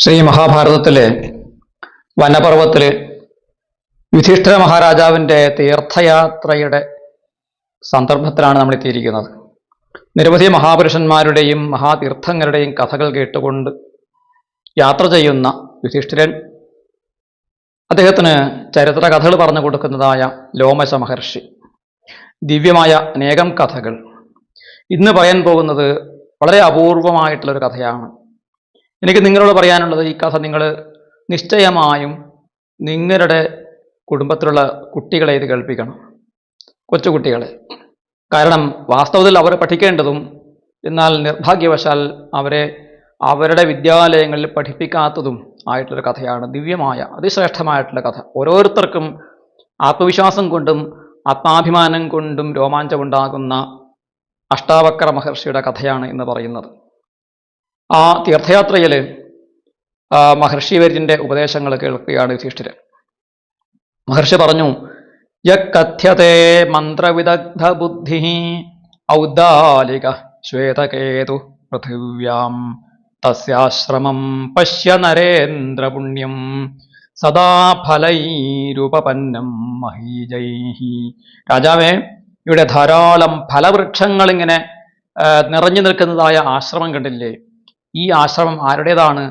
ശ്രീ മഹാഭാരതത്തിലെ വനപർവത്തിൽ യുധിഷ്ഠിര മഹാരാജാവിന്റെ തീർത്ഥയാത്രയുടെ സന്ദർഭത്തിലാണ് നമ്മൾ എത്തിയിരിക്കുന്നത്. നിരവധി മഹാപുരുഷന്മാരുടെയും മഹാതീർത്ഥങ്ങളുടെയും കഥകൾ കേട്ടുകൊണ്ട് യാത്ര ചെയ്യുന്ന യുധിഷ്ഠിരൻ അദ്ദേഹത്തിന് ചരിത്ര കഥകൾ പറഞ്ഞു കൊടുക്കുന്നതായ ലോമശ മഹർഷി. ദിവ്യമായ അനേകം കഥകൾ. ഇന്ന് പറയാൻ പോകുന്നത് വളരെ അപൂർവമായിട്ടുള്ളൊരു കഥയാണ്. എനിക്ക് നിങ്ങളോട് പറയാനുള്ളത് ഈ കഥ നിങ്ങൾ നിശ്ചയമായും നിങ്ങളുടെ കുടുംബത്തിലുള്ള കുട്ടികളെ ഇത് കേൾപ്പിക്കണം. കൊച്ചുകുട്ടികളെ. കാരണം വാസ്തവത്തിൽ അവരെ പഠിക്കേണ്ടതും എന്നാൽ നിർഭാഗ്യവശാൽ അവരെ അവരുടെ വിദ്യാലയങ്ങളിൽ പഠിപ്പിക്കാത്തതും ആയിട്ടുള്ളൊരു കഥയാണ് ദിവ്യമായ അതിശ്രേഷ്ഠമായിട്ടുള്ള കഥ. ഓരോരുത്തർക്കും ആത്മവിശ്വാസം കൊണ്ടും ആത്മാഭിമാനം കൊണ്ടും രോമാഞ്ചമുണ്ടാകുന്ന അഷ്ടാവക്ര മഹർഷിയുടെ കഥയാണ് എന്ന് പറയുന്നത്. ആ തീർത്ഥയാത്രയിൽ മഹർഷി വര്യന്റെ ഉപദേശങ്ങൾ കേൾക്കുകയാണ് യുധിഷ്ഠിരൻ. മഹർഷി പറഞ്ഞു യക്കഥ്യത്തെ മന്ത്രവിദഗ്ധ ബുദ്ധി ഔദാലിക ശ്വേതകേതു പൃഥിവ്യാം തസ്യാശ്രമം പശ്യ നരേന്ദ്രപുണ്യം സദാ ഫലൈരുപപന്നം മഹീജൈ രാജാവേ ഇവിടെ ധാരാളം ആ, നിറഞ്ഞു നിൽക്കുന്നതായ ആശ്രമം കണ്ടില്ലേ? ഈ ആശ്രമം ആരുടേതാണ്?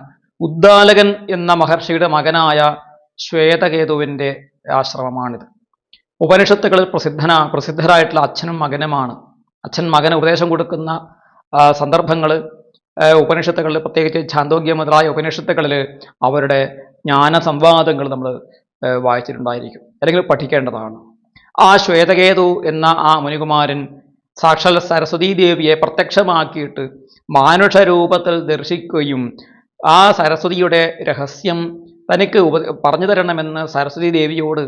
ഉദ്ദാലകൻ എന്ന മഹർഷിയുടെ മകനായ ശ്വേതകേതുവിന്റെ ആശ്രമമാണിത്. ഉപനിഷത്തുകളിൽ പ്രസിദ്ധന പ്രസിദ്ധരായിട്ടുള്ള അച്ഛനും മകനുമാണ്. അച്ഛൻ മകന് ഉപദേശം കൊടുക്കുന്ന സന്ദർഭങ്ങൾ ഉപനിഷത്തുകളിൽ പ്രത്യേകിച്ച് ഛാന്തോഗ്യ മുതലായ ഉപനിഷത്തുകളിൽ അവരുടെ ജ്ഞാന സംവാദങ്ങൾ നമ്മൾ വായിച്ചിട്ടുണ്ടായിരിക്കും. അല്ലെങ്കിൽ പഠിക്കേണ്ടതാണ്. ആ ശ്വേതകേതു എന്ന ആ മുനികുമാരൻ സാക്ഷാൽ സരസ്വതീ ദേവിയെ പ്രത്യക്ഷമാക്കിയിട്ട് മാനുഷരൂപത്തിൽ ദർശിക്കുകയും ആ സരസ്വതിയുടെ രഹസ്യം തനിക്ക് ഉപ പറഞ്ഞു തരണമെന്ന് സരസ്വതി ദേവിയോട്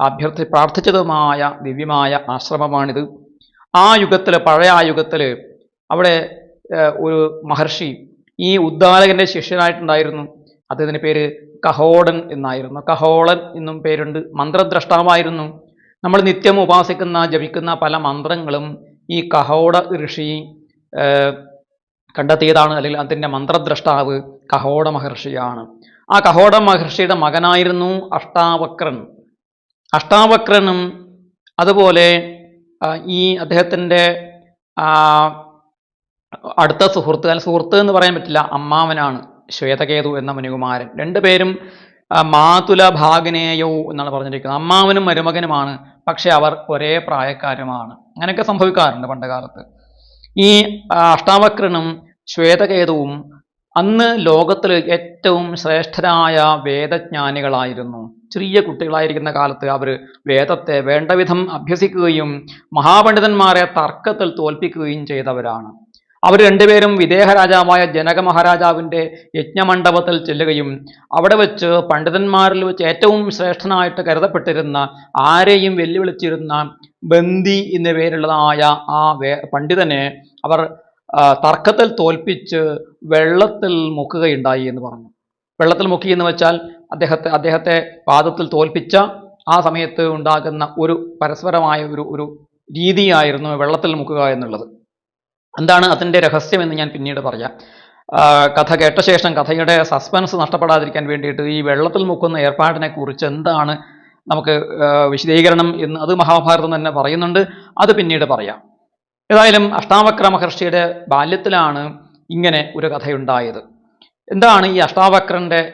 അഭ്യർത്ഥി പ്രാർത്ഥിച്ചതുമായ ദിവ്യമായ ആശ്രമമാണിത്. ആ യുഗത്തിൽ പഴയ ആ യുഗത്തിൽ അവിടെ ഒരു മഹർഷി ഈ ഉദ്ദാലകന്റെ ശിഷ്യനായിട്ടുണ്ടായിരുന്നു. അദ്ദേഹത്തിന്റെ പേര് കഹോടൻ എന്നായിരുന്നു. കഹോളൻ എന്നും പേരുണ്ട്. മന്ത്രദ്രഷ്ടാവായിരുന്നു. നമ്മൾ നിത്യം ഉപാസിക്കുന്ന ജപിക്കുന്ന പല മന്ത്രങ്ങളും ഈ കഹോട ഋഷി കണ്ടെത്തിയതാണ് അല്ലെങ്കിൽ അതിന്റെ മന്ത്രദ്രഷ്ടാവ് കഹോട മഹർഷിയാണ്. ആ കഹോട മഹർഷിയുടെ മകനായിരുന്നു അഷ്ടാവക്രൻ. അഷ്ടാവക്രനും അതുപോലെ ഈ അദ്ദേഹത്തിന്റെ അടുത്ത സുഹൃത്ത് അല്ല സുഹൃത്ത് എന്ന് പറയാൻ പറ്റില്ല അമ്മാവനാണ് ശ്വേതകേതു എന്ന മുനികുമാരൻ. രണ്ടുപേരും മാതുല ഭാഗനേയോ എന്നാണ് പറഞ്ഞിരിക്കുന്നത്. അമ്മാവനും മരുമകനുമാണ് പക്ഷേ അവർ ഒരേ പ്രായക്കാരുമാണ്. അങ്ങനെയൊക്കെ സംഭവിക്കാറുണ്ട് പണ്ട് കാലത്ത് ഈ അഷ്ടാവക്രനും ശ്വേതകേതുവും അന്ന് ലോകത്തിൽ ഏറ്റവും ശ്രേഷ്ഠരായ വേദജ്ഞാനികളായിരുന്നു. ചെറിയ കുട്ടികളായിരിക്കുന്ന കാലത്ത് അവർ വേദത്തെ വേണ്ടവിധം അഭ്യസിക്കുകയും മഹാപണ്ഡിതന്മാരെ തർക്കത്തിൽ തോൽപ്പിക്കുകയും ചെയ്തവരാണ്. അവർ രണ്ടുപേരും വിദേഹ രാജാവായ ജനക മഹാരാജാവിന്റെ യജ്ഞമണ്ഡപത്തിൽ ചെല്ലുകയും അവിടെ വെച്ച് പണ്ഡിതന്മാരിൽ വെച്ച് ഏറ്റവും ശ്രേഷ്ഠനായിട്ട് കരുതപ്പെട്ടിരുന്ന ആരെയും വെല്ലുവിളിച്ചിരുന്ന ബന്ദി എന്ന പേരുള്ളതായ ആ വേ പണ്ഡിതനെ അവർ തർക്കത്തിൽ തോൽപ്പിച്ച് വെള്ളത്തിൽ മുക്കുകയുണ്ടായി എന്ന് പറഞ്ഞു. വെള്ളത്തിൽ മുക്കി എന്ന് വെച്ചാൽ അദ്ദേഹത്തെ അദ്ദേഹത്തെ പാദത്തിൽ തോൽപ്പിച്ച ആ സമയത്ത് ഉണ്ടാകുന്ന ഒരു പരസ്പരമായ ഒരു ഒരു രീതിയായിരുന്നു വെള്ളത്തിൽ മുക്കുക എന്നുള്ളത്. എന്താണ് അതിന്റെ രഹസ്യമെന്ന് ഞാൻ പിന്നീട് പറയാം. കഥ കേട്ട ശേഷം കഥയുടെ സസ്പെൻസ് നഷ്ടപ്പെടാതിരിക്കാൻ വേണ്ടിയിട്ട് ഈ വെള്ളത്തിൽ മുക്കുന്ന ഏർപ്പാടിനെ കുറിച്ച് എന്താണ് നമുക്ക് വിശദീകരണം എന്ന് അത് മഹാഭാരതം തന്നെ പറയുന്നുണ്ട്. അത് പിന്നീട് പറയാം. ഏതായാലും അഷ്ടാവക്ര മഹർഷിയുടെ ബാല്യത്തിലാണ് ഇങ്ങനെ ഒരു കഥയുണ്ടായത്. എന്താണ് ഈ അഷ്ടാവക്രന്റെ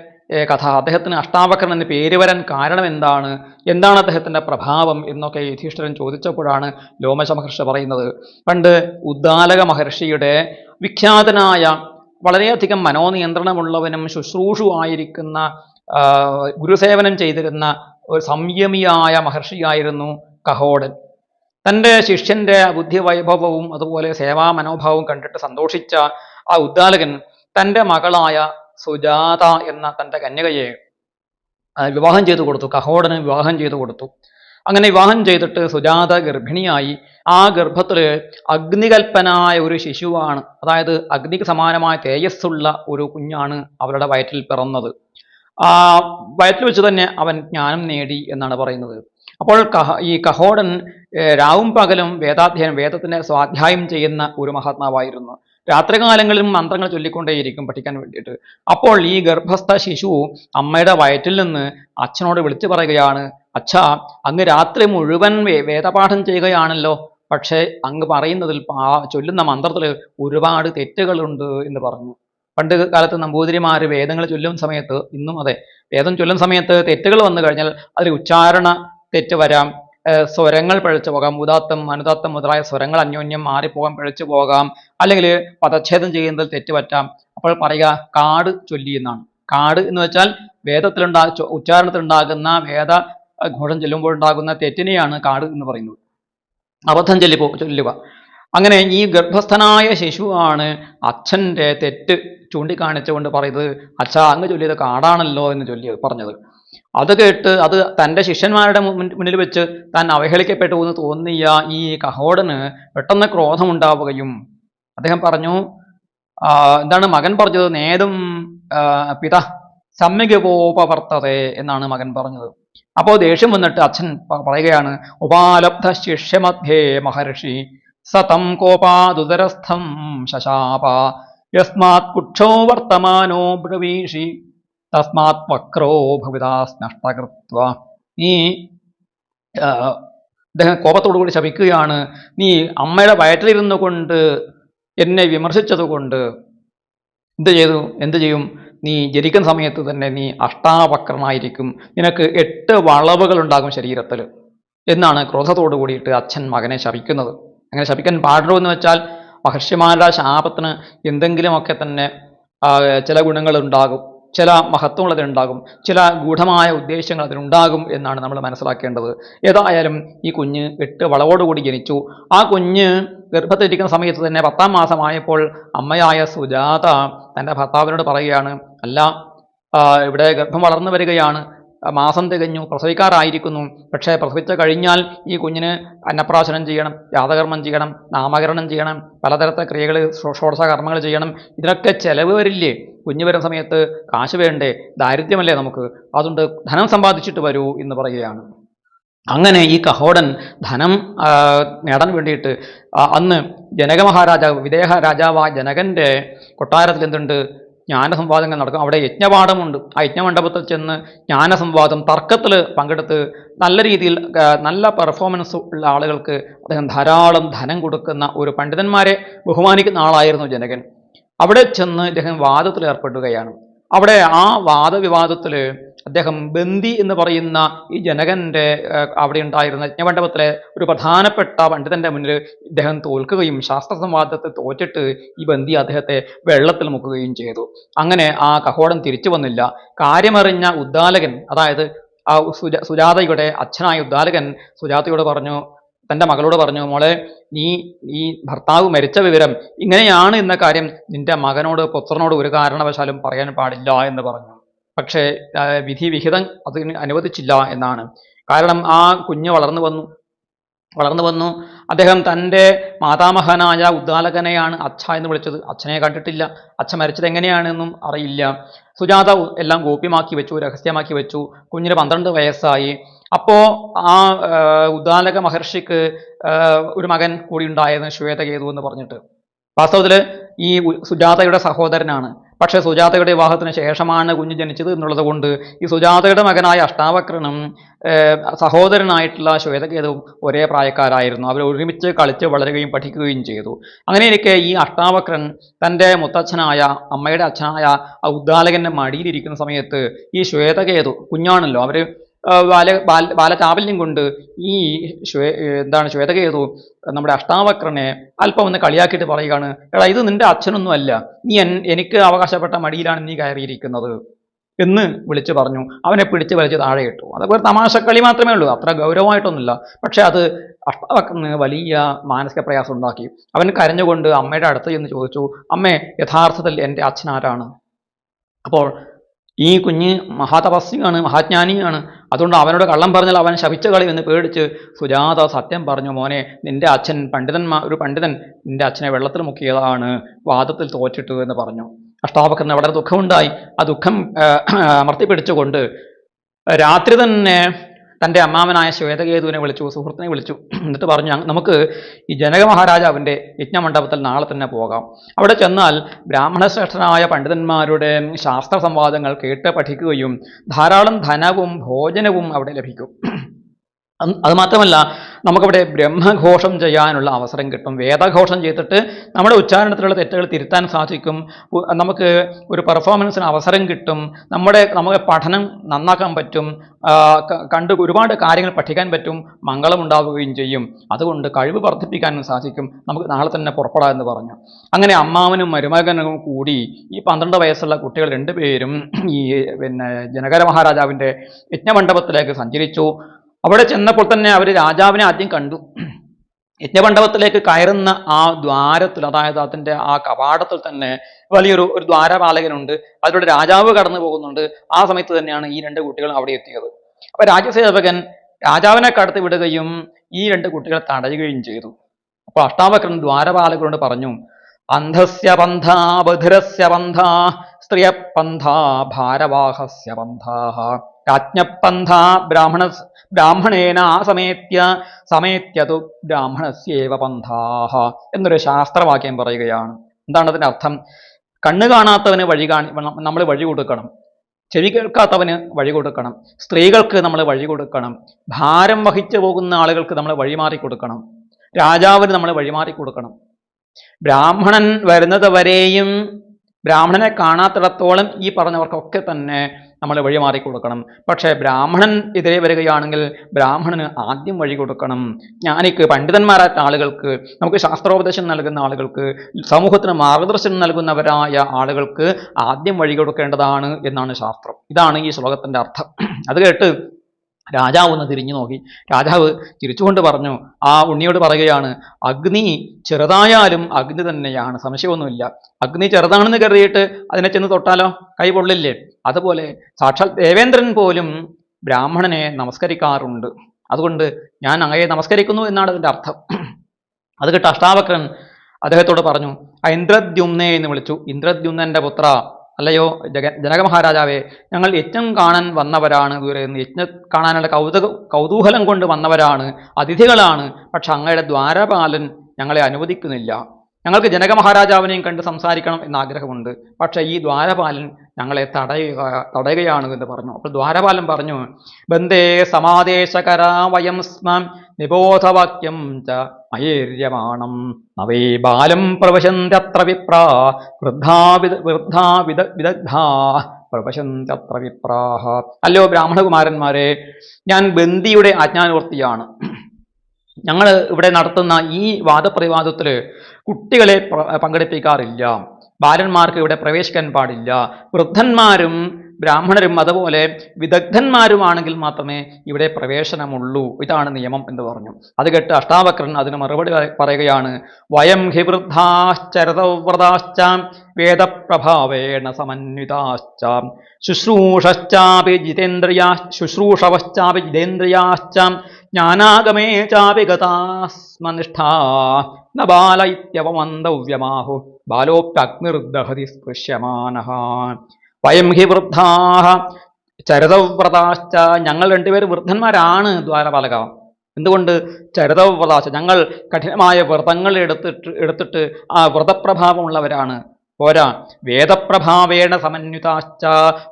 കഥ? അദ്ദേഹത്തിന് അഷ്ടാവക്രൻ എന്ന് പേര് വരാൻ കാരണം എന്താണ്? എന്താണ് അദ്ദേഹത്തിന്റെ പ്രഭാവം എന്നൊക്കെ യുധിഷ്ഠിരൻ ചോദിച്ചപ്പോഴാണ് ലോമശ മഹർഷി പറയുന്നത്. പണ്ട് ഉദ്ദാലക മഹർഷിയുടെ വിഖ്യാതനായ വളരെയധികം മനോനിയന്ത്രണമുള്ളവനും ശുശ്രൂഷു ആയിരിക്കുന്ന ഗുരുസേവനം ചെയ്തിരുന്ന ഒരു സംയമിയായ മഹർഷിയായിരുന്നു കഹോടൻ. തന്റെ ശിഷ്യന്റെ ബുദ്ധിവൈഭവവും അതുപോലെ സേവാ മനോഭാവവും കണ്ടിട്ട് സന്തോഷിച്ച ആ ഉദ്ദാലകൻ തന്റെ മകളായ സുജാത എന്ന തന്റെ കന്യകയെ വിവാഹം ചെയ്തു കൊടുത്തു. കഹോടന് വിവാഹം ചെയ്തു കൊടുത്തു. അങ്ങനെ വിവാഹം ചെയ്തിട്ട് സുജാത ഗർഭിണിയായി. ആ ഗർഭത്തിൽ അഗ്നികൽപ്പനായ ഒരു ശിശുവാണ്. അതായത് അഗ്നിക്ക് സമാനമായ തേജസ്സുള്ള ഒരു കുഞ്ഞാണ് അവരുടെ വയറ്റിൽ പിറന്നത്. വയറ്റിൽ വെച്ച് തന്നെ അവൻ ജ്ഞാനം നേടി എന്നാണ് പറയുന്നത്. അപ്പോൾ കഹ ഈ കഹോടൻ രാവും പകലും വേദാധ്യയനം വേദത്തിനെ സ്വാധ്യായം ചെയ്യുന്ന ഒരു മഹാത്മാവായിരുന്നു. രാത്രികാലങ്ങളിലും മന്ത്രങ്ങൾ ചൊല്ലിക്കൊണ്ടേയിരിക്കും പഠിക്കാൻ വേണ്ടിയിട്ട്. അപ്പോൾ ഈ ഗർഭസ്ഥ ശിശു അമ്മയുടെ വയറ്റിൽ നിന്ന് അച്ഛനോട് വിളിച്ചു പറയുകയാണ് അച്ഛ അങ്ങ് രാത്രി മുഴുവൻ വേദപാഠം ചെയ്യുകയാണല്ലോ. പക്ഷേ അങ്ങ് പറയുന്നതിൽ ചൊല്ലുന്ന മന്ത്രത്തിൽ ഒരുപാട് തെറ്റുകളുണ്ട് എന്ന് പറഞ്ഞു. പണ്ട് കാലത്ത് നമ്പൂതിരിമാർ വേദങ്ങൾ ചൊല്ലുന്ന സമയത്ത് ഇന്നും അതെ വേദം ചൊല്ലുന്ന സമയത്ത് തെറ്റുകൾ വന്നു കഴിഞ്ഞാൽ അതിൽ ഉച്ചാരണ തെറ്റ് വരാം. സ്വരങ്ങൾ പഴച്ചു പോകാം. ഉദാത്തം അനുദാത്തം മുതലായ സ്വരങ്ങൾ അന്യോന്യം മാറിപ്പോകാം പഴച്ചു പോകാം. അല്ലെങ്കിൽ പദച്ഛേദം ചെയ്യുന്നതിൽ തെറ്റ് പറ്റാം. അപ്പോൾ പറയുക കാട് ചൊല്ലി എന്നാണ്. കാട് എന്ന് വെച്ചാൽ വേദത്തിലുണ്ടാ ഉച്ചാരണത്തിലുണ്ടാകുന്ന വേദ ഘോഷം ചൊല്ലുമ്പോൾ ഉണ്ടാകുന്ന തെറ്റിനെയാണ് കാട് എന്ന് പറയുന്നത്. അബദ്ധം ചൊല്ലിപ്പോ ചൊല്ലുക. അങ്ങനെ ഈ ഗർഭസ്ഥനായ ശിശുവാണ് അച്ഛന്റെ തെറ്റ് ചൂണ്ടിക്കാണിച്ചുകൊണ്ട് പറയുന്നത്. അച്ഛ അങ്ങ് ചൊല്ലിയത് കാടാണല്ലോ എന്ന് ചൊല്ലി പറഞ്ഞത്. അത് കേട്ട് അത് തന്റെ ശിഷ്യന്മാരുടെ മുന്നിൽ വെച്ച് താൻ അവഹേളിക്കപ്പെട്ടു എന്ന് തോന്നിയ ഈ കഹോടന് പെട്ടെന്ന് ക്രോധമുണ്ടാവുകയും അദ്ദേഹം പറഞ്ഞു എന്താണ് മകൻ പറഞ്ഞത്? നേതും പിത സമ്യകോപവർത്തതേ എന്നാണ് മകൻ പറഞ്ഞത്. അപ്പോൾ ദേഷ്യം വന്നിട്ട് അച്ഛൻ പറയുകയാണ് ഉപാലബ്ധ ശിഷ്യമധ്യേ മഹർഷി സതം കോപാദുദരസ്ഥം ശശാപ. യസ്മാത് കുക്ഷോ വർത്തമാനോ ബ്രവീഷി. തസ്മാത് വക്രോ ഭവിതാസ് നഷ്ടകൃത്വ നീ അദ്ദേഹം കോപത്തോടുകൂടി ശപിക്കുകയാണ്. നീ അമ്മയുടെ വയറ്റിലിരുന്നു കൊണ്ട് എന്നെ വിമർശിച്ചതുകൊണ്ട് എന്ത് ചെയ്തു? എന്ത് ചെയ്യും? നീ ജനിക്കുന്ന സമയത്ത് തന്നെ നീ അഷ്ടാവക്രനായിരിക്കും. നിനക്ക് എട്ട് വളവുകൾ ഉണ്ടാകും ശരീരത്തിൽ എന്നാണ് ക്രോധത്തോടു കൂടിയിട്ട് അച്ഛൻ മകനെ ശപിക്കുന്നത്. അങ്ങനെ ശപിക്കാൻ പാടുള്ളൂ എന്ന് വെച്ചാൽ മഹർഷിമാരുടെ ശാപത്തിന് എന്തെങ്കിലുമൊക്കെ തന്നെ ചില ഗുണങ്ങൾ ഉണ്ടാകും ചില മഹത്വങ്ങൾ അതിനുണ്ടാകും ചില ഗൂഢമായ ഉദ്ദേശങ്ങൾ അതിനുണ്ടാകും എന്നാണ് നമ്മൾ മനസ്സിലാക്കേണ്ടത്. ഏതായാലും ഈ കുഞ്ഞ് എട്ട് വളവോടുകൂടി ജനിച്ചു. ആ കുഞ്ഞ് ഗർഭത്തിലിരിക്കുന്ന സമയത്ത് തന്നെ പത്താം മാസമായപ്പോൾ അമ്മയായ സുജാത തന്റെ ഭർത്താവിനോട് പറയുകയാണ് അല്ല ഇവിടെ ഗർഭം വളർന്നു വരികയാണ്. മാസം തികഞ്ഞു പ്രസവിക്കാറായിരിക്കുന്നു. പക്ഷേ പ്രസവിച്ച കഴിഞ്ഞാൽ ഈ കുഞ്ഞിന് അന്നപ്രാശനം ചെയ്യണം യാതകർമ്മം ചെയ്യണം നാമകരണം ചെയ്യണം പലതരത്തെ ക്രിയകൾ ഷോഡശ കർമ്മങ്ങൾ ചെയ്യണം. ഇതിനൊക്കെ ചിലവ് വരില്ലേ? കുഞ്ഞ് വരുന്ന സമയത്ത് കാശ് വേണ്ടേ? ദാരിദ്ര്യമല്ലേ നമുക്ക്? അതുകൊണ്ട് ധനം സമ്പാദിച്ചിട്ട് വരൂ എന്ന് പറയുകയാണ്. അങ്ങനെ ഈ കഹോടൻ ധനം നേടാൻ വേണ്ടിയിട്ട് അന്ന് ജനക മഹാരാജാവ് വിദേഹ രാജാവായ ജനകന്റെ കൊട്ടാരത്തിൽ എന്തുണ്ട്? ജ്ഞാനസംവാദങ്ങൾ നടക്കും. അവിടെ യജ്ഞപാഠമുണ്ട്. ആ യജ്ഞമണ്ഡപത്തിൽ ചെന്ന് ജ്ഞാനസംവാദം തർക്കത്തിൽ പങ്കെടുത്ത് നല്ല രീതിയിൽ നല്ല പെർഫോമൻസ് ഉള്ള ആളുകൾക്ക് അദ്ദേഹം ധാരാളം ധനം കൊടുക്കുന്ന ഒരു പണ്ഡിതന്മാരെ ബഹുമാനിക്കുന്ന ആളായിരുന്നു ജനകൻ. അവിടെ ചെന്ന് ഇദ്ദേഹം വാദത്തിൽ ഏർപ്പെടുകയാണ് അവിടെ ആ വാദവിവാദത്തിൽ അദ്ദേഹം ബന്ദി എന്ന് പറയുന്ന ഈ ജനകന്റെ അവിടെ ഉണ്ടായിരുന്ന യജ്ഞമണ്ഡപത്തിലെ ഒരു പ്രധാനപ്പെട്ട പണ്ഡിതന്റെ മുന്നിൽ ഇദ്ദേഹം തോൽക്കുകയും ശാസ്ത്ര സംവാദത്തെ തോറ്റിട്ട് ഈ ബന്ദി അദ്ദേഹത്തെ വെള്ളത്തിൽ മുക്കുകയും ചെയ്തു. അങ്ങനെ ആ കഹോടൻ തിരിച്ചു വന്നില്ല. കാര്യമറിഞ്ഞ ഉദ്ദാലകൻ അതായത് ആ സുജ സുജാതയുടെ അച്ഛനായ ഉദ്ദാലകൻ സുജാതയോട് പറഞ്ഞു തന്റെ മകളോട് പറഞ്ഞു മോളെ നീ ഈ ഭർത്താവ് മരിച്ച വിവരം ഇങ്ങനെയാണ് എന്ന കാര്യം നിന്റെ മകനോട് പുത്രനോട് ഒരു കാരണവശാലും പറയാൻ പാടില്ല എന്ന് പറഞ്ഞു. പക്ഷേ വിധി വിഹിതം അതിന് അനുവദിച്ചില്ല എന്നാണ്. കാരണം ആ കുഞ്ഞ് വളർന്നു വന്നു. വളർന്നു വന്നു. അദ്ദേഹം തന്റെ മാതാമഹനായ ഉദ്ദാലകനെയാണ് അച്ഛ എന്ന് വിളിച്ചത്. അച്ഛനെ കണ്ടിട്ടില്ല. അച്ഛൻ മരിച്ചത് എങ്ങനെയാണെന്നും അറിയില്ല. സുജാത എല്ലാം ഗോപ്യമാക്കി വെച്ചു രഹസ്യമാക്കി വെച്ചു. കുഞ്ഞിന് പന്ത്രണ്ട് വയസ്സായി. അപ്പോൾ ആ ഉദാലക മഹർഷിക്ക് ഒരു മകൻ കൂടി ഉണ്ടായിരുന്നു ശ്വേതകേതു എന്ന് പറഞ്ഞിട്ട്. വാസ്തവത്തിൽ ഈ സുജാതയുടെ സഹോദരനാണ്. പക്ഷേ സുജാതയുടെ വിവാഹത്തിന് ശേഷമാണ് കുഞ്ഞ് ജനിച്ചത് എന്നുള്ളത് കൊണ്ട് ഈ സുജാതയുടെ മകനായ അഷ്ടാവക്രനും സഹോദരനായിട്ടുള്ള ശ്വേതകേതുവും ഒരേ പ്രായക്കാരായിരുന്നു. അവർ ഒരുമിച്ച് കളിച്ച് വളരുകയും പഠിക്കുകയും ചെയ്തു. അങ്ങനെ ഇരിക്കെ ഈ അഷ്ടാവക്രൻ തന്റെ മുത്തച്ഛനായ അമ്മയുടെ അച്ഛനായ ആ ഉദ്ദാലകന്റെ മടിയിലിരിക്കുന്ന സമയത്ത് ഈ ശ്വേതകേതു കുഞ്ഞാണല്ലോ. അവർ ബാല ബാല ബാലചാപല്യം കൊണ്ട് ഈ ശ്വേ എന്താണ് ശ്വേതകേതു നമ്മുടെ അഷ്ടാവക്രനെ അല്പം ഒന്ന് കളിയാക്കിയിട്ട് പറയുകയാണ് എടാ ഇത് നിന്റെ അച്ഛനൊന്നും അല്ല. നീ എനിക്ക് അവകാശപ്പെട്ട മടിയിലാണ് നീ കയറിയിരിക്കുന്നത്. എന്ന് വിളിച്ചു പറഞ്ഞു. അവനെ പിടിച്ച് വലിച്ച് താഴെ ഇട്ടു. അതൊക്കെ ഒരു തമാശക്കളി മാത്രമേ ഉള്ളൂ. അത്ര ഗൗരവമായിട്ടൊന്നുമില്ല. പക്ഷേ അത് അഷ്ടാവക്രന് വലിയ മാനസിക പ്രയാസം ഉണ്ടാക്കി. അവൻ കരഞ്ഞുകൊണ്ട് അമ്മയുടെ അടുത്ത് ചെന്ന് ചോദിച്ചു അമ്മേ യഥാർത്ഥത്തിൽ എന്റെ അച്ഛൻ ആരാണ്? അപ്പോൾ ഈ കുഞ്ഞ് മഹാതപസ്വിയാണ് മഹാജ്ഞാനിയാണ്. അതുകൊണ്ട് അവനോട് കള്ളം പറഞ്ഞാൽ അവൻ ശപിച്ച കളി എന്ന് പേടിച്ച് സുജാത സത്യം പറഞ്ഞു മോനെ നിന്റെ അച്ഛൻ പണ്ഡിതന്മാ ഒരു പണ്ഡിതൻ നിന്റെ അച്ഛനെ വെള്ളത്തിൽ മുക്കിയതാണ് വാദത്തിൽ തോറ്റിട്ടു എന്ന് പറഞ്ഞു. അഷ്ടാവക്രന് വളരെ ദുഃഖമുണ്ടായി. ആ ദുഃഖം അമർത്തിപ്പിടിച്ചുകൊണ്ട് അമർത്തി പിടിച്ചുകൊണ്ട് രാത്രി തന്നെ തന്റെ അമ്മാവനായ ശ്വേതകേതുവിനെ വിളിച്ചു സുഹൃത്തിനെ വിളിച്ചു. എന്നിട്ട് പറഞ്ഞു നമുക്ക് ഈ ജനക മഹാരാജാവിന്റെ യജ്ഞമണ്ഡപത്തിൽ നാളെ തന്നെ പോകാം. അവിടെ ചെന്നാൽ ബ്രാഹ്മണശ്രേഷ്ഠനായ പണ്ഡിതന്മാരുടെ ശാസ്ത്ര സംവാദങ്ങൾ കേട്ട് പഠിക്കുകയും ധാരാളം ധനവും ഭോജനവും അവിടെ ലഭിക്കും. അത് മാത്രമല്ല നമുക്കവിടെ ബ്രഹ്മഘോഷം ചെയ്യാനുള്ള അവസരം കിട്ടും. വേദഘോഷം ചെയ്തിട്ട് നമ്മുടെ ഉച്ചാരണത്തിലുള്ള തെറ്റുകൾ തിരുത്താൻ സാധിക്കും. നമുക്ക് ഒരു പെർഫോമൻസിന് അവസരം കിട്ടും. നമ്മുടെ നമുക്ക് പഠനം നന്നാക്കാൻ പറ്റും. കണ്ട് ഒരുപാട് കാര്യങ്ങൾ പഠിക്കാൻ പറ്റും. മംഗളമുണ്ടാവുകയും ചെയ്യും. അതുകൊണ്ട് കഴിവ് വർദ്ധിപ്പിക്കാനും സാധിക്കും. നമുക്ക് നാളെ തന്നെ പുറപ്പെടാം എന്ന് പറഞ്ഞു. അങ്ങനെ അമ്മാവനും മരുമകനും കൂടി ഈ പന്ത്രണ്ട് വയസ്സുള്ള കുട്ടികൾ രണ്ടുപേരും ഈ പിന്നെ ജനകര മഹാരാജാവിന്റെ യജ്ഞമണ്ഡപത്തിലേക്ക് സഞ്ചരിച്ചു. അവിടെ ചെന്നപ്പോൾ തന്നെ അവർ രാജാവിനെ ആദ്യം കണ്ടു. യജ്ഞമണ്ഡപത്തിലേക്ക് കയറുന്ന ആ ദ്വാരത്തിൽ അതായത് അതിന്റെ ആ കവാടത്തിൽ തന്നെ വലിയൊരു ഒരു ദ്വാരപാലകനുണ്ട്. അതിലൂടെ രാജാവ് കടന്നു പോകുന്നുണ്ട്. ആ സമയത്ത് തന്നെയാണ് ഈ രണ്ട് കുട്ടികളും അവിടെ എത്തിയത്. അപ്പൊ രാജ്യസേവകൻ രാജാവിനെ കടത്തി വിടുകയും ഈ രണ്ട് കുട്ടികളെ തടയുകയും ചെയ്തു. അപ്പോൾ അഷ്ടാവക്രൻ ദ്വാരപാലകരോട് പറഞ്ഞു അന്ധസ്യ പന്ഥ ബധിരസ്യ പന്ഥ സ്ത്രീയ പന്ഥ ഭാരവാഹസ്യ പന്ഥാഹ രാജ്ഞപന്ഥ ബ്രാഹ്മണ ബ്രാഹ്മണേന സമേത്യ സമേത്യതു ബ്രാഹ്മണസ്യേവ പന്ഥാഹ എന്നൊരു ശാസ്ത്രവാക്യം പറയുകയാണ്. എന്താണ് അതിന്റെ അർത്ഥം? കണ്ണ് കാണാത്തവന് വഴി കാണി നമ്മൾ വഴി കൊടുക്കണം. ചെവി കേൾക്കാത്തവന് വഴി കൊടുക്കണം. സ്ത്രീകൾക്ക് നമ്മൾ വഴി കൊടുക്കണം. ഭാരം വഹിച്ചു പോകുന്ന ആളുകൾക്ക് നമ്മൾ വഴിമാറി കൊടുക്കണം. രാജാവിന് നമ്മൾ വഴിമാറി കൊടുക്കണം. ബ്രാഹ്മണൻ വരുന്നത് വരെയും ബ്രാഹ്മണനെ കാണാത്തിടത്തോളം ഈ പറഞ്ഞവർക്കൊക്കെ തന്നെ നമ്മൾ വഴി മാറി കൊടുക്കണം. പക്ഷേ ബ്രാഹ്മണൻ എതിരെ വരികയാണെങ്കിൽ ബ്രാഹ്മണന് ആദ്യം വഴി കൊടുക്കണം. ജ്ഞാനിക്ക് പണ്ഡിതന്മാരായ ആളുകൾക്ക് നമുക്ക് ശാസ്ത്രോപദേശം നൽകുന്ന ആളുകൾക്ക് സമൂഹത്തിന് മാർഗദർശനം നൽകുന്നവരായ ആളുകൾക്ക് ആദ്യം വഴി കൊടുക്കേണ്ടതാണ് എന്നാണ് ശാസ്ത്രം. ഇതാണ് ഈ ശ്ലോകത്തിന്റെ അർത്ഥം. അത് കേട്ട് രാജാവ് ഒന്ന് തിരിഞ്ഞു നോക്കി. രാജാവ് ചിരിച്ചുകൊണ്ട് പറഞ്ഞു ആ ഉണ്ണിയോട് പറയുകയാണ് അഗ്നി ചെറുതായാലും അഗ്നി തന്നെയാണ് സംശയമൊന്നുമില്ല. അഗ്നി ചെറുതാണെന്ന് കരുതിയിട്ട് അതിനെ ചെന്ന് തൊട്ടാലോ? കൈ പൊള്ളില്ലേ? അതുപോലെ സാക്ഷാൽ ദേവേന്ദ്രൻ പോലും ബ്രാഹ്മണനെ നമസ്കരിക്കാറുണ്ട്. അതുകൊണ്ട് ഞാൻ അങ്ങയെ നമസ്കരിക്കുന്നു എന്നാണ് അതിന്റെ അർത്ഥം. അത് കിട്ട അഷ്ടാവക്രൻ അദ്ദേഹത്തോട് പറഞ്ഞു ആ ഇന്ദ്രദ്യുമ്നെ എന്ന് വിളിച്ചു. ഇന്ദ്രദ്യുമ്നന്റെ പുത്ര അല്ലയോ? ജഗ മഹാരാജാവേ ഞങ്ങൾ യജ്ഞം കാണാൻ വന്നവരാണ് എന്ന്. യജ്ഞം കാണാനുള്ള കൗതുക കൗതൂഹലം കൊണ്ട് വന്നവരാണ് അതിഥികളാണ്. പക്ഷെ അങ്ങയുടെ ദ്വാരപാലൻ ഞങ്ങളെ അനുവദിക്കുന്നില്ല. ഞങ്ങൾക്ക് ജനക മഹാരാജാവിനെയും കണ്ട് സംസാരിക്കണം എന്ന ആഗ്രഹമുണ്ട്. പക്ഷേ ഈ ദ്വാരപാലൻ ഞങ്ങളെ തടയുക തടയുകയാണ് എന്ന് പറഞ്ഞു. അപ്പോൾ ദ്വാരപാലൻ പറഞ്ഞു ബന്ധേ സമാദേശകരാ വയം സ്മം നിബോധവാക്യം ച മയേര്യമാണം നവേ ബാലം പ്രവശന്ത്യത്ര വിപ്രാ. വൃദ്ധാ വൃദ്ധാവിദ വൃദ്ധാ വിദ വിദഗ്ധാ പ്രവശന്ത്യത്ര വിപ്രാഹ അല്ലോ ബ്രാഹ്മണകുമാരന്മാരെ ഞാൻ ബന്ദിയുടെ ആജ്ഞാനൂർത്തിയാണ് ഞങ്ങൾ ഇവിടെ നടത്തുന്ന ഈ വാദപ്രതിവാദത്തിൽ കുട്ടികളെ പങ്കെടുപ്പിക്കാറില്ല. ബാലന്മാർക്ക് ഇവിടെ പ്രവേശിക്കാൻ പാടില്ല. വൃദ്ധന്മാരും ബ്രാഹ്മണരും അതുപോലെ വിദഗ്ധന്മാരുമാണെങ്കിൽ മാത്രമേ ഇവിടെ പ്രവേശനമുള്ളൂ. ഇതാണ് നിയമം എന്ന് പറഞ്ഞു. അത് കേട്ട് അഷ്ടാവക്രൻ അതിന് മറുപടി പറയുകയാണ് വയം ഹി വൃദ്ധാശ്ചരതവ്രതാശ്ച വേദപ്രഭാവേണ സമന്വിതാശ്ച ശുശ്രൂഷശ്ചാപി ജിതേന്ദ്രിയാ ശുശ്രൂഷവശ്ചാപി ജിതേന്ദ്രിയാശ്ച ജ്ഞാനാഗമേ ചാപി ഗതാസ്മനിഷ്ഠാ ന ബാല ഇത്യവമന്തവ്യമാഹു ബാലോപ്യഗ്നിർദഹതി സ്പൃശ്യമാനഃ വയം ഹി വൃദ്ധാഹ. ചരിതവ്രതാശ്ച. ഞങ്ങൾ രണ്ടുപേരും വൃദ്ധന്മാരാണ് ദ്വാരപാലക എന്തുകൊണ്ട്? ചരിതവ്രതാശ ഞങ്ങൾ കഠിനമായ വ്രതങ്ങൾ എടുത്തിട്ട് എടുത്തിട്ട് ആ വ്രതപ്രഭാവമുള്ളവരാണ്. പോരാ. വേദപ്രഭാവേണ സമന്വിതാശ്ച.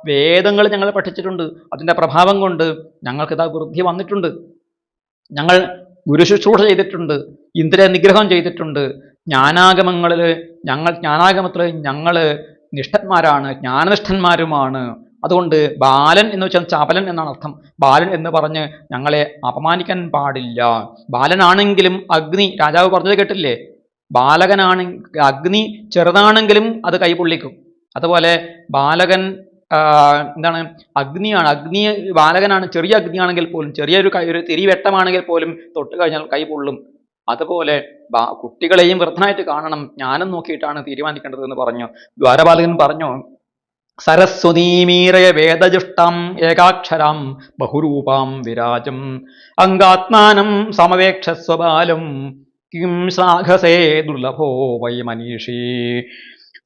വേദങ്ങൾ ഞങ്ങൾ പഠിച്ചിട്ടുണ്ട്. അതിന്റെ പ്രഭാവം കൊണ്ട് ഞങ്ങൾക്കിതാ വൃദ്ധി വന്നിട്ടുണ്ട്. ഞങ്ങൾ ഗുരുശുശ്രൂഷ ചെയ്തിട്ടുണ്ട്. ഇന്ദ്രിയ നിഗ്രഹം ചെയ്തിട്ടുണ്ട്. ജ്ഞാനാഗമങ്ങളിൽ ഞങ്ങൾ ജ്ഞാനാഗമത്തിൽ ഞങ്ങൾ നിഷ്ഠന്മാരാണ് ജ്ഞാനനിഷ്ഠന്മാരുമാണ്. അതുകൊണ്ട് ബാലൻ എന്ന് വെച്ചാൽ ചാപലൻ എന്നാണ് അർത്ഥം. ബാലൻ എന്ന് പറഞ്ഞ് ഞങ്ങളെ അപമാനിക്കാൻ പാടില്ല. ബാലനാണെങ്കിലും അഗ്നി രാജാവ് പറഞ്ഞത് കേട്ടില്ലേ? ബാലകനാണ് അഗ്നി ചെറുതാണെങ്കിലും അത് കൈപൊള്ളിക്കും അതുപോലെ ബാലകൻ എന്താണ്? അഗ്നിയാണ് അഗ്നി ബാലകനാണ് ചെറിയ അഗ്നിയാണെങ്കിൽ പോലും ചെറിയൊരു കൈ ഒരു തിരി വെട്ടമാണെങ്കിൽ പോലും തൊട്ട് കഴിഞ്ഞാൽ കൈ പൊള്ളും. അതുപോലെ കുട്ടികളെയും വൃദ്ധനായിട്ട് കാണണം. ജ്ഞാനം നോക്കിയിട്ടാണ് തീരുമാനിക്കേണ്ടത് എന്ന് പറഞ്ഞു. ദ്വാരപാലകൻ പറഞ്ഞു സരസ്വതീമീരയ വേദജുഷ്ടം ഏകാക്ഷരം ബഹുരൂപാം വിരാജം. അംഗാത്മാനം സമവേക്ഷസ്വബാലം കിം ശ്ലാഘസേ ദുർലഭോ വൈ മനീഷീ.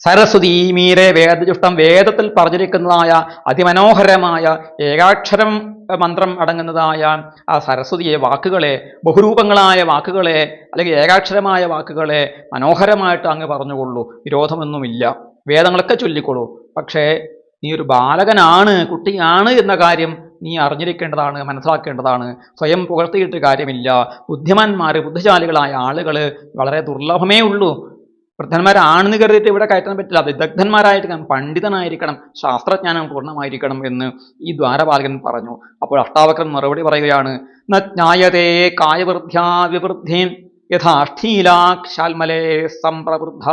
സരസ്വതി മീരെ വേദജുഷ്ടം വേദത്തിൽ പറഞ്ഞിരിക്കുന്നതായ അതിമനോഹരമായ ഏകാക്ഷരം മന്ത്രം അടങ്ങുന്നതായ ആ സരസ്വതിയെ വാക്കുകളെ ബഹുരൂപങ്ങളായ വാക്കുകളെ അല്ലെങ്കിൽ ഏകാക്ഷരമായ വാക്കുകളെ മനോഹരമായിട്ട് അങ്ങ് പറഞ്ഞുകൊള്ളൂ. വിരോധമൊന്നുമില്ല. വേദങ്ങളൊക്കെ ചൊല്ലിക്കൊള്ളൂ. പക്ഷേ നീ ഒരു ബാലകനാണ് കുട്ടിയാണ് എന്ന കാര്യം നീ അറിഞ്ഞിരിക്കേണ്ടതാണ് മനസ്സിലാക്കേണ്ടതാണ്. സ്വയം പുകഴ്ത്തിയിട്ട് കാര്യമില്ല. ബുദ്ധിമാന്മാർ ബുദ്ധിശാലികളായ ആളുകൾ വളരെ ദുർലഭമേ ഉള്ളൂ. വൃദ്ധന്മാരാണെന്ന് കരുതിയിട്ട് ഇവിടെ കയറ്റാൻ പറ്റില്ല. വിദഗ്ധന്മാരായിരിക്കണം പണ്ഡിതനായിരിക്കണം ശാസ്ത്രജ്ഞാനം പൂർണമായിരിക്കണം എന്ന് ഈ ദ്വാരപാലകൻ പറഞ്ഞു. അപ്പോൾ അഷ്ടാവക്രൻ മറുപടി പറയുകയാണ് ന ജ്ഞായതേ കായവൃദ്ധ്യാ വിവൃദ്ധിം യഥാഷ്ഠീലാക്ഷാൽമലേ സംപ്രവൃദ്ധ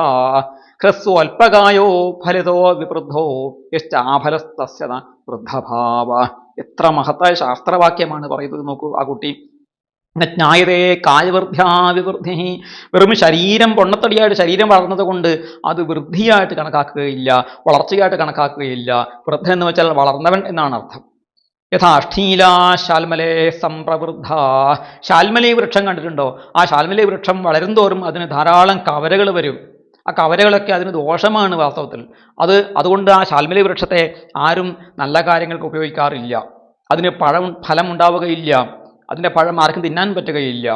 ഹ്രസ്വ അല്പകായോ ഫലിതോ വിവൃദ്ധോ യശ്ചാഫലസ്തസ്യ ന വൃദ്ധഭാവ. എത്ര മഹത്തായ ശാസ്ത്രവാക്യമാണ് പറയുന്നത് നോക്കൂ ആ കുട്ടി. ജ്ഞായതേ കായവൃദ്ധ്യാവിവൃദ്ധി വെറും ശരീരം പൊണ്ണത്തടിയായിട്ട് ശരീരം വളർന്നത് കൊണ്ട് അത് വൃദ്ധിയായിട്ട് കണക്കാക്കുകയില്ല വളർച്ചയായിട്ട് കണക്കാക്കുകയില്ല. വൃദ്ധൻ എന്ന് വെച്ചാൽ വളർന്നവൻ എന്നാണ് അർത്ഥം. യഥാഷ്ഠീല ശാൽമലേ സംപ്രവൃദ്ധ. ശാൽമലി വൃക്ഷം കണ്ടിട്ടുണ്ടോ? ആ ശാൽമലി വൃക്ഷം വളരും തോറും അതിന് ധാരാളം കവരകൾ വരും. ആ കവരകളൊക്കെ അതിന് ദോഷമാണ് വാസ്തവത്തിൽ. അത് അതുകൊണ്ട് ആ ശാൽമലി വൃക്ഷത്തെ ആരും നല്ല കാര്യങ്ങൾക്ക് ഉപയോഗിക്കാറില്ല. അതിന് പഴം ഫലം ഉണ്ടാവുകയില്ല. അതിന്റെ പഴം ആർക്കും തിന്നാൻ പറ്റുകയില്ല.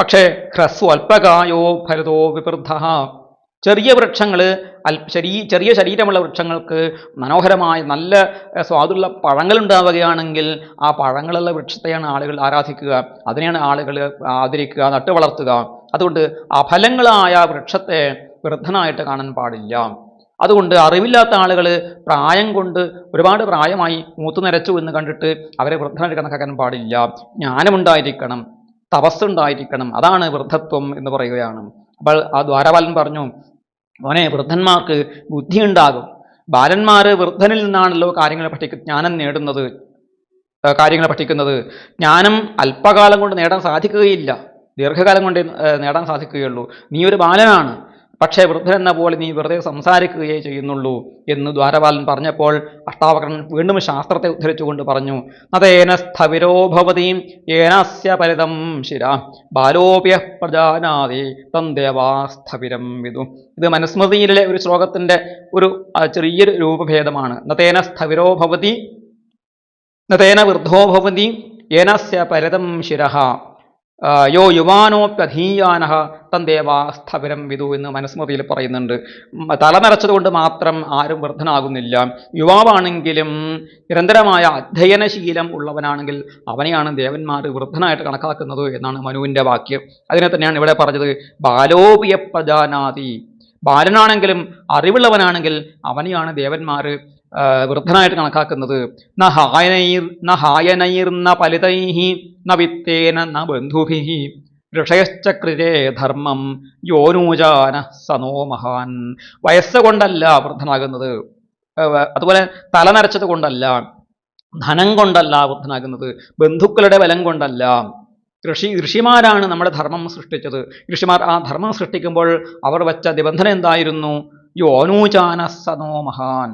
പക്ഷേ ഹ്രസ്വ അല്പകായോ ഫലതോ വിവൃദ്ധ. ചെറിയ വൃക്ഷങ്ങൾ അൽ ശരീ ചെറിയ ശരീരമുള്ള വൃക്ഷങ്ങൾക്ക് മനോഹരമായ നല്ല സ്വാദുള്ള പഴങ്ങൾ ഉണ്ടാവുകയാണെങ്കിൽ ആ പഴങ്ങളുള്ള വൃക്ഷത്തെയാണ് ആളുകൾ ആരാധിക്കുക. അതിനെയാണ് ആളുകൾ ആദരിക്കുക നട്ടു വളർത്തുക അതുകൊണ്ട് അഫലങ്ങളായ വൃക്ഷത്തെ വൃദ്ധനായിട്ട് കാണാൻ പാടില്ല. അതുകൊണ്ട് അറിവില്ലാത്ത ആളുകൾ പ്രായം കൊണ്ട് ഒരുപാട് പ്രായമായി മൂത്തു നിരച്ചു എന്ന് കണ്ടിട്ട് അവരെ വൃദ്ധനായിട്ട് കണക്കാക്കാൻ പാടില്ല. ജ്ഞാനമുണ്ടായിരിക്കണം തപസ്സുണ്ടായിരിക്കണം. അതാണ് വൃദ്ധത്വം എന്ന് പറയുകയാണ്. അപ്പോൾ ആ ദ്വാരപാലൻ പറഞ്ഞു മോനെ വൃദ്ധന്മാർക്ക് ബുദ്ധിയുണ്ടാകും. ബാലന്മാർ വൃദ്ധനിൽ നിന്നാണല്ലോ കാര്യങ്ങളെ പഠിക്ക ജ്ഞാനം നേടുന്നത് കാര്യങ്ങളെ പഠിക്കുന്നത്. ജ്ഞാനം അല്പകാലം കൊണ്ട് നേടാൻ സാധിക്കുകയില്ല. ദീർഘകാലം കൊണ്ട് നേടാൻ സാധിക്കുകയുള്ളൂ. നീ ഒരു ബാലനാണ്. പക്ഷേ വൃദ്ധനെന്ന പോലെ നീ വെറുതെ സംസാരിക്കുകയേ ചെയ്യുന്നുള്ളൂ എന്ന് ദ്വാരപാലൻ പറഞ്ഞപ്പോൾ അഷ്ടാവക്രൻ വീണ്ടും ശാസ്ത്രത്തെ ഉദ്ധരിച്ചുകൊണ്ട് പറഞ്ഞു അതേന സ്ഥവിരോഭവതീം ഏനസ്യ പരിതം ശിര ബാലോപ്യ പ്രജാനാതി തം വിതു സ്ഥവിരം വിദു. ഇത് മനുസ്മൃതിയിലെ ഒരു ശ്ലോകത്തിന്റെ ഒരു ചെറിയൊരു രൂപഭേദമാണ്. നതേന സ്ഥവിരോഭവതി നതേന വൃദ്ധോഭവതി ഏനസ്യ പരിതം ശിരഃ ആ, യോ യുവാനോപ്യധീയാന തൻ സ്ഥപിരം വിതു എന്ന് മനുസ്മൃതിയിൽ പറയുന്നുണ്ട്. തലനിറച്ചതുകൊണ്ട് തല നിറച്ചതുകൊണ്ട് മാത്രം ആരും വൃദ്ധനാകുന്നില്ല. യുവാവാണെങ്കിലും നിരന്തരമായ അധ്യയനശീലം ഉള്ളവനാണെങ്കിൽ അവനെയാണ് ദേവന്മാർ വൃദ്ധനായിട്ട് കണക്കാക്കുന്നത് എന്നാണ് മനുവിന്റെ വാക്യം. അതിനെ തന്നെയാണ് ഇവിടെ പറഞ്ഞത് ബാലോപിയ പ്രജാനാതി ബാലനാണെങ്കിലും അറിവുള്ളവനാണെങ്കിൽ അവനെയാണ് ദേവന്മാർ വൃദ്ധനായിട്ട് കണക്കാക്കുന്നത്. ന ന പലിതൈഹി ന വിത്തേന ന ബന്ധുഭിഹി. ഋഷയശ്ചക്രിരേ ധർമ്മം യോനൂജാന സനോ മഹാൻ. വയസ്സ് കൊണ്ടല്ല വൃദ്ധനാകുന്നത് അതുപോലെ തല നരച്ചത് കൊണ്ടല്ല ധനം കൊണ്ടല്ല വൃദ്ധനാകുന്നത്. ബന്ധുക്കളുടെ ബലം കൊണ്ടല്ല. ഋഷി ഋഷിമാരാണ് നമ്മുടെ ധർമ്മം സൃഷ്ടിച്ചത്. ഋഷിമാർ ആ ധർമ്മം സൃഷ്ടിക്കുമ്പോൾ അവർ വച്ച നിബന്ധന എന്തായിരുന്നു? യോനൂചാന സനോ മഹാൻ.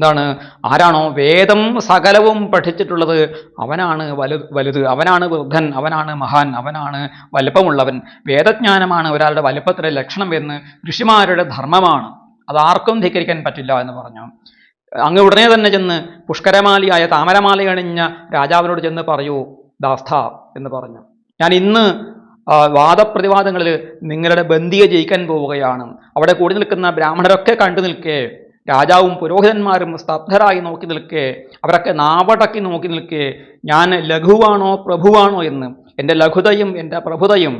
എന്താണ്? ആരാണോ വേദം സകലവും പഠിച്ചിട്ടുള്ളത്. അവനാണ് വലു വലുത്. അവനാണ് വൃദ്ധൻ. അവനാണ് മഹാൻ. അവനാണ് വലുപ്പമുള്ളവൻ. വേദജ്ഞാനമാണ് ഒരാളുടെ വലുപ്പത്തിലെ ലക്ഷണം എന്ന് ഋഷിമാരുടെ ധർമ്മമാണ്. അതാർക്കും ധിക്കരിക്കാൻ പറ്റില്ല എന്ന് പറഞ്ഞു. അങ്ങ് ഉടനെ തന്നെ ചെന്ന് പുഷ്കരമാലിയായ താമരമാല അണിഞ്ഞ രാജാവിനോട് ചെന്ന് പറയൂ ദാസ്ഥ എന്ന് പറഞ്ഞു. ഞാൻ ഇന്ന് വാദപ്രതിവാദങ്ങളിൽ നിങ്ങളുടെ ബന്ധിയെ ജയിക്കാൻ പോവുകയാണ്. അവിടെ കൂടി നിൽക്കുന്ന ബ്രാഹ്മണരൊക്കെ കണ്ടു നിൽക്കേ. രാജാവും പുരോഹിതന്മാരും സ്തബ്ധരായി നോക്കി നിൽക്കേ അവരൊക്കെ നാവടക്കി നോക്കി നിൽക്കേ ഞാൻ ലഘുവാണോ പ്രഭുവാണോ എന്ന് എന്റെ ലഘുതയും എന്റെ പ്രഭുതയും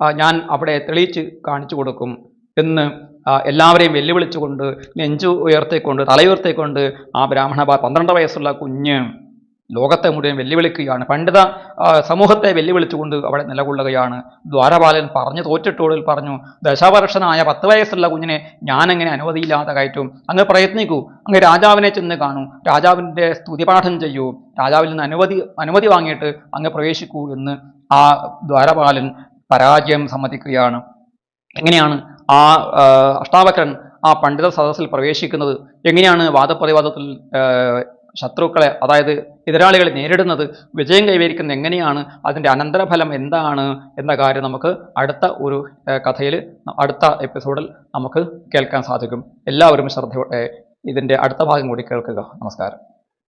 ഞാൻ അവിടെ തെളിയിച്ച് കാണിച്ചു കൊടുക്കും എന്ന് എല്ലാവരെയും വെല്ലുവിളിച്ചുകൊണ്ട് നെഞ്ചു ഉയർത്തിക്കൊണ്ട് തലയുയർത്തിക്കൊണ്ട് ആ ബ്രാഹ്മണ പന്ത്രണ്ട് വയസ്സുള്ള കുഞ്ഞ് ലോകത്തെ മുഴുവൻ വെല്ലുവിളിക്കുകയാണ്. പണ്ഡിത സമൂഹത്തെ വെല്ലുവിളിച്ചുകൊണ്ട് അവിടെ നിലകൊള്ളുകയാണ്. ദ്വാരപാലൻ പറഞ്ഞു തോറ്റിട്ടോടിൽ പറഞ്ഞു ദശവർഷനായ പത്ത് വയസ്സുള്ള കുഞ്ഞിനെ ഞാനെങ്ങനെ അനുമതിയില്ലാതെ കയറ്റും. അങ്ങ് പ്രയത്നിക്കൂ. അങ്ങ് രാജാവിനെ ചെന്ന് കാണൂ. രാജാവിന്റെ സ്തുതിപാഠം ചെയ്യൂ. രാജാവിൽ നിന്ന് അനുമതി അനുമതി വാങ്ങിയിട്ട് അങ്ങ് പ്രവേശിക്കൂ എന്ന് ആ ദ്വാരപാലൻ പരാജയം സമ്മതിക്കുകയാണ്. എങ്ങനെയാണ് ആ അഷ്ടാവക്രൻ ആ പണ്ഡിത സദസ്സിൽ പ്രവേശിക്കുന്നത്? എങ്ങനെയാണ് വാദപ്രതിവാദത്തിൽ ശത്രുക്കളെ അതായത് എതിരാളികളെ നേരിടുന്നത് വിജയം കൈവരിക്കുന്നത് എങ്ങനെയാണ് അതിന്റെ അനന്തരഫലം എന്താണ് എന്ന കാര്യം നമുക്ക് അടുത്ത ഒരു കഥയിൽ അടുത്ത എപ്പിസോഡിൽ നമുക്ക് കേൾക്കാൻ സാധിക്കും. എല്ലാവരും ശ്രദ്ധയോടെ ഇതിന്റെ അടുത്ത ഭാഗം കൂടി കേൾക്കുക. നമസ്കാരം.